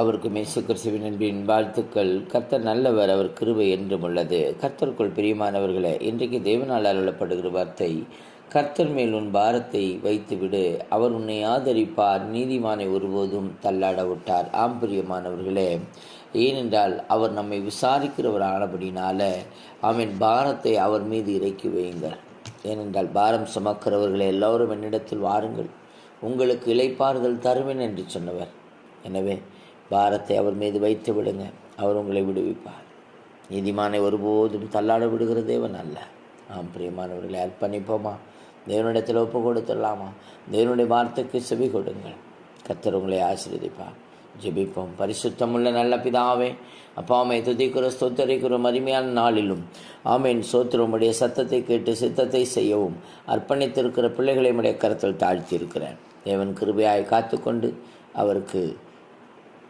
அவருக்கு மேசு கிறிஸ்துவின் அன்பின் வாழ்த்துக்கள். கர்த்தர் நல்லவர் அவர் கிருபை என்றும் உள்ளது. கர்த்தருக்குள் பிரியமானவர்களே இன்றைக்கு தேவனால் அருளப்படுகிற வார்த்தை கர்த்தர் மேல் உன் பாரத்தை வைத்துவிடு. அவர் உன்னை ஆதரிப்பார் நீதிமானை ஒருபோதும் தள்ளாட விட்டார் ஆம் பிரியமானவர்களே ஏனென்றால் அவர் நம்மை விசாரிக்கிறவர் ஆனபடினால அவன் பாரத்தை அவர் மீது இறக்கி வையுங்கள். ஏனென்றால் பாரம் சுமக்கிறவர்களை எல்லோரும் என்னிடத்தில் வாருங்கள். உங்களுக்கு இளைப்பாறுதல் தருவேன் என்று சொன்னவர். எனவே பாரத்தை அவர் மீது வைத்து விடுங்க. அவர் உங்களை விடுவிப்பார். நீதிமானை ஒருபோதும் தள்ளாட விடுகிற தேவன் அல்ல. ஆம் பிரியமானவர்களை அர்ப்பணிப்போமா? தேவனிடத்தில் ஒப்பு கொடுத்துடலாமா தேவனுடைய வார்த்தைக்கு செவி கொடுங்கள். கத்தர் உங்களை ஆசீர்வதிப்பார். ஜெபிப்போம். பரிசுத்தமுள்ள நல்ல பிதாவே அப்பாமை துதிக்கிற ஸ்தோத்தரிக்கிறோம் அருமையான நாளிலும் ஆமேன். சோத்திரமுடைய சத்தத்தை கேட்டு சித்தத்தை செய்யவும் அர்ப்பணித்திருக்கிற பிள்ளைகளை உடைய கருத்தில் தாழ்த்தியிருக்கிறேன். தேவன் கிருபையாய் காத்துக்கொண்டு அவருக்கு